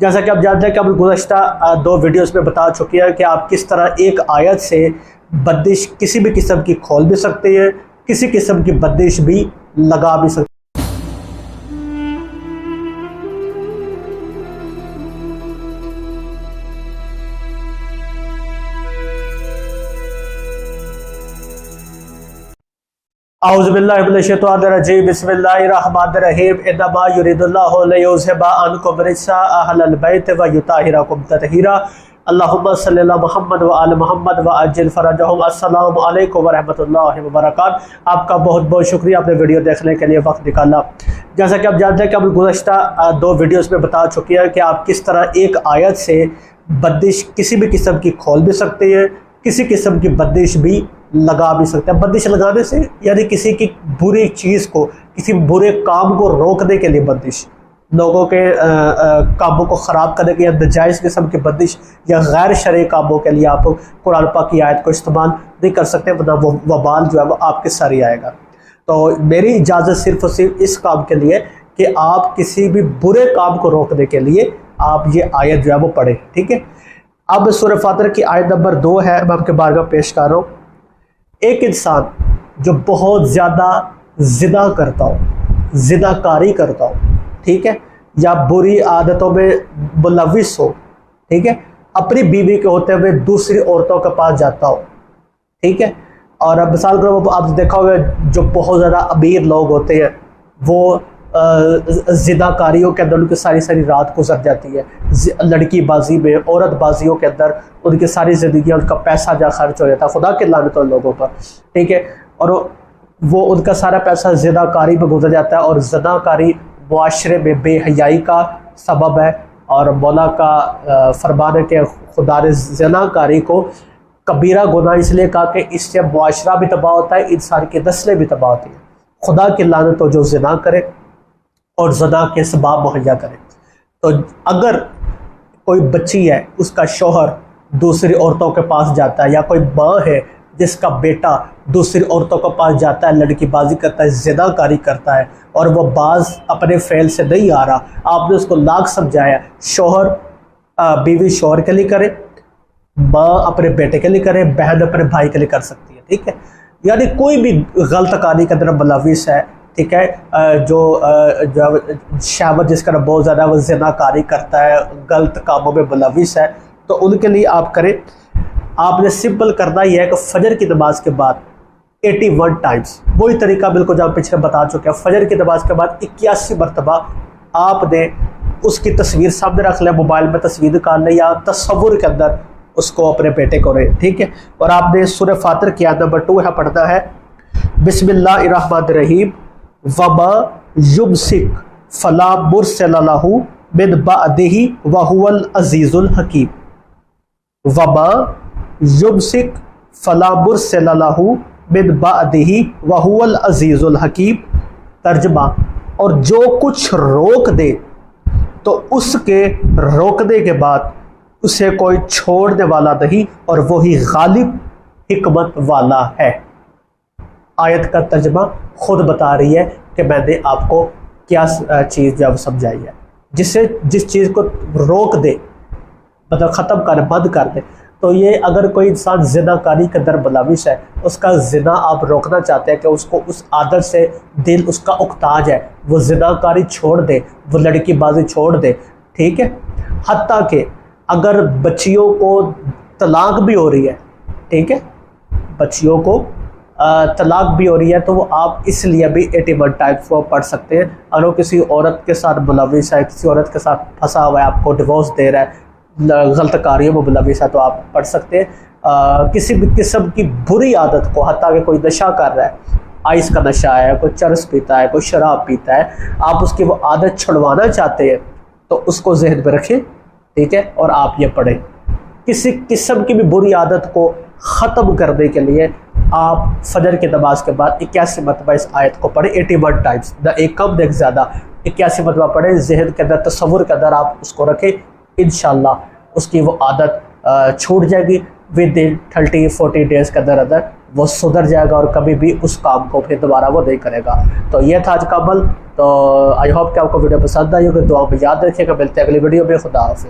جیسا کہ آپ جانتے ہیں کہ ہم گزشتہ دو ویڈیوز میں بتا چکے ہیں کہ آپ کس طرح ایک آیت سے بدش کسی بھی قسم کی کھول بھی سکتے ہیں، کسی قسم کی بدش بھی لگا بھی سکتے اعوذ باللہ من الشیطان الرجیم، بسم اللہ الرحمن الرحیم، انما یرید اللہ لیذهب عنکم رجس اهل البیت و ویطہرکم تطہیرا۔ اللہم صلی اللہ محمد و آل محمد و اجل فرجہم۔ السلام علیکم ورحمۃ اللہ وبرکاتہ۔ آپ کا بہت بہت شکریہ اپنے ویڈیو دیکھنے کے لیے وقت نکالا۔ جیسا کہ آپ جانتے ہیں کہ اب گزشتہ دو ویڈیوز میں بتا چکے ہیں کہ آپ کس طرح ایک آیت سے بدش کسی بھی قسم کی کھول بھی سکتے ہیں، کسی قسم کی بدش بھی لگا بھی سکتے ہیں، بندش لگانے سے یعنی کسی کی بری چیز کو، کسی برے کام کو روکنے کے لیے بندش۔ لوگوں کے کاموں کو خراب کرنے کے یا نجائز قسم کی بندش یا غیر شرعی کاموں کے لیے آپ قرآن پاک کی آیت کو استعمال نہیں کر سکتے، ورنہ وہ وبال جو ہے وہ آپ کے سر ہی آئے گا۔ تو میری اجازت صرف اور صرف اس کام کے لیے کہ آپ کسی بھی برے کام کو روکنے کے لیے آپ یہ آیت جو ہے وہ پڑھیں، ٹھیک ہے؟ اب سورہ فاتر کی آیت نمبر دو ہے، میں آپ کے بارگاہ پیش کر رہا ہوں۔ ایک انسان جو بہت زیادہ زدہ کرتا ہو زدہ کاری کرتا ہو، ٹھیک ہے، یا بری عادتوں میں ملوث ہو، ٹھیک ہے، اپنی بیوی کے ہوتے ہوئے دوسری عورتوں کے پاس جاتا ہو، ٹھیک ہے، اور اب مثال کرو آپ دیکھا ہوگا جو بہت زیادہ امیر لوگ ہوتے ہیں، وہ زدہ کاریوں کے اندر ان کی ساری ساری رات گزر جاتی ہے۔ لڑکی بازی میں، عورت بازیوں کے اندر ان کی ساری زندگیاں ان کا پیسہ جا خرچ ہو جاتا ہے۔ خدا کے لانت ان لوگوں پر، ٹھیک ہے؟ اور وہ ان کا سارا پیسہ زدہ کاری میں گزر جاتا ہے اور زدہ کاری معاشرے میں بے حیائی کا سبب ہے۔ اور مولا کا فرمان ہے کہ خدا نے زنا کاری کو کبیرہ گناہ اس لیے کہا کہ اس سے معاشرہ بھی تباہ ہوتا ہے، انسان کی نسلیں بھی تباہ ہوتی ہیں۔ خدا کی لانت ہو جو زنا کرے اور زنا کے سباب مہیا کرے تو اگر کوئی بچی ہے، اس کا شوہر دوسری عورتوں کے پاس جاتا ہے یا کوئی ماں ہے جس کا بیٹا دوسری عورتوں کے پاس جاتا ہے، لڑکی بازی کرتا ہے، زدہ کاری کرتا ہے اور وہ بعض اپنے فعل سے نہیں آ رہا، آپ نے اس کو لاکھ سمجھایا، شوہر بیوی شوہر کے لیے کرے، ماں اپنے بیٹے کے لیے کرے، بہن اپنے بھائی کے لیے کر سکتی ہے، ٹھیک ہے؟ یعنی کوئی بھی غلط کاری کے اندر ملوث ہے ٹھیک ہے جو شہوت جس کا بہت زیادہ وہ زنا کاری کرتا ہے، غلط کاموں میں ملوث ہے، تو ان کے لیے آپ کریں۔ آپ نے سمپل کرنا یہ ہے کہ فجر کی نماز کے بعد ایٹی ون ٹائمس وہی طریقہ بالکل جو پچھلے بتا چکے ہیں۔ فجر کی نماز کے بعد اکیاسی مرتبہ آپ نے اس کی تصویر سامنے رکھ لیں، موبائل میں تصویر نکال لیں یا تصور کے اندر اس کو اپنے بیٹے کو رہے ٹھیک ہے؟ اور آپ نے سورہ فاتر کیا نمبر ٹو ہے، پڑھنا ہے، بسم اللہ الرحمن الرحیم۔ وما یمسک فلا مرسل له من بعده وهو العزیز الحکیم وما یمسک فلا مرسل له من بعده وهو العزیز الحکیم ترجمہ اور جو کچھ روک دے، تو اس کے روکنے کے بعد اسے کوئی چھوڑنے والا نہیں اور وہی غالب حکمت والا ہے۔ آیت کا ترجمہ خود بتا رہی ہے کہ میں نے آپ کو کیا چیز جب سمجھائی ہے۔ جس سے جس چیز کو روک دے مطلب ختم کر، بند کر دے، تو یہ اگر کوئی انسان زنا کاری کے در ملاوش ہے، اس کا زنا آپ روکنا چاہتے ہیں کہ اس کو اس عادت سے دل اس کا اقتاج ہے۔ وہ زنا کاری چھوڑ دے، وہ لڑکی بازی چھوڑ دے، ٹھیک ہے؟ حتیٰ کہ اگر بچیوں کو طلاق بھی ہو رہی ہے، ٹھیک ہے؟ بچیوں کو طلاق بھی ہو رہی ہے تو وہ آپ اس لیے بھی ایٹی ون ٹائپ کو پڑھ سکتے ہیں۔ اگر وہ کسی عورت کے ساتھ ملوث ہے کسی عورت کے ساتھ پھنسا ہوا ہے، آپ کو ڈیورس دے رہا ہے غلط کاریوں میں ملوث ہے تو آپ پڑھ سکتے ہیں۔ کسی بھی قسم کی بری عادت کو، حتیٰ کہ کوئی نشہ کر رہا ہے، آئس کا نشہ ہے، کوئی چرس پیتا ہے، کوئی شراب پیتا ہے، آپ اس کی وہ عادت چھڑوانا چاہتے ہیں، تو اس کو ذہن میں رکھیں، ٹھیک ہے؟ اور آپ یہ پڑھیں۔ کسی قسم کی بھی بری عادت کو ختم کرنے کے لیے آپ فجر کی نماز کے بعد اکیاسی مرتبہ اس آیت کو پڑھیں ایٹی ون ٹائمس نہ ایک کم ایک زیادہ، اکیاسی مرتبہ پڑھیں، ذہن کے اندر تصور کے اندر آپ اس کو رکھیں، انشاءاللہ اس کی وہ عادت چھوٹ جائے گی۔ Within thirty forty days کے اندر اندر وہ سدھر جائے گا اور کبھی بھی اس کام کو پھر دوبارہ وہ نہیں کرے گا۔ تو یہ تھا آج کا عمل۔ تو آئی ہوپ کہ آپ کو ویڈیو پسند آئی ہوگی۔ دعاؤں میں یاد رکھیے گا۔ ملتے ہیں اگلی ویڈیو میں۔ خدا حافظ۔